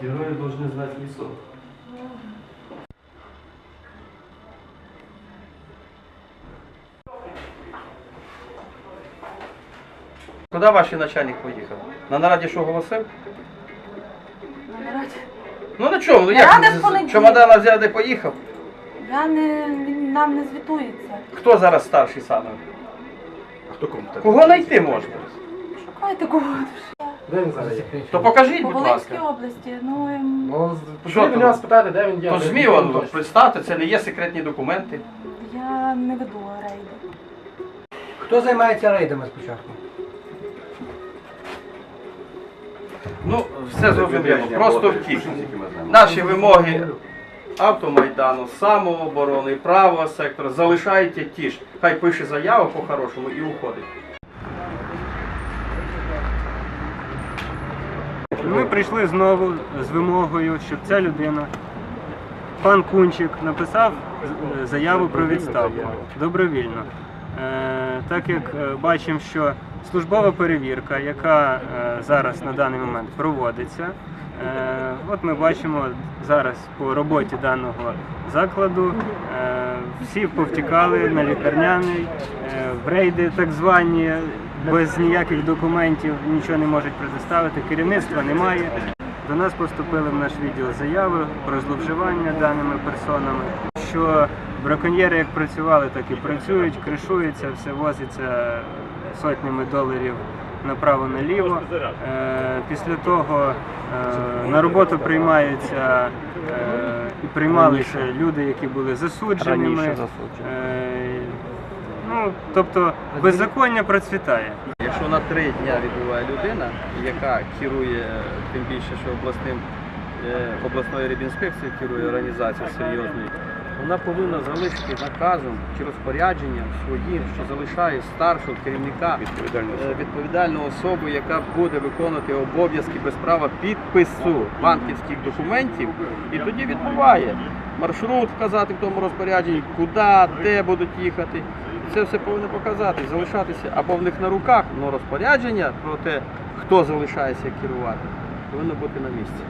Герои должны знать лицо. Куди ваш начальник поїхав? На нараді що голосив? На нараді. Ну на чому? Ну Нарада як? в з- понеділок. Чемодана взяв, поїхав? Я не, він нам не звітується. Хто зараз старший саме? А хто компетентний? Кого знайти можна? Шукайте кого. Де він зараз є? То покажіть, По будь Волинській ласка. області. Ну, ем, Ну, Що потрібно нього спитати, де він є. То де він точно. представте, це не є секретні документи. я не веду рейди. Хто займається рейдами спочатку? Ну, все зрозуміло, просто втік. Наші вимоги автомайдану, самооборони, правого сектора залишаються ті ж. Хай пише заяву по-хорошому і уходить. Ми прийшли знову з вимогою, щоб ця людина, пан Кунчик, написав заяву про відставку добровільно. Е, так як е, бачимо, що службова перевірка, яка е, зараз на даний момент проводиться, от ми бачимо зараз по роботі даного закладу, всі повтікали на лікарняний, е, в рейди так звані, без ніяких документів нічого не можуть предоставити, керівництва немає. До нас поступили в наш відділ заяви про зловживання даними персонами, що браконьєри як працювали, так і працюють, кришуються, все возиться сотнями доларів направо-наліво. Е, Після того е, на роботу приймаються і приймалися люди, які були засудженими. Е, Ну, тобто беззаконня процвітає. Якщо на три дня відбуває людина, яка керує, тим більше, що обласним е, обласною рибінспекцією керує організацією серйозною, вона повинна залишити наказом чи розпорядженням своїм, що залишає старшого керівника е, відповідальну особу, яка буде виконувати обов'язки без права підпису банківських документів, і тоді відбуває маршрут вказати в тому розпорядженні, куди, де будуть їхати. Це все повинно показати, залишатися або в них на руках, але розпорядження про те, хто залишається керувати, повинно бути на місці.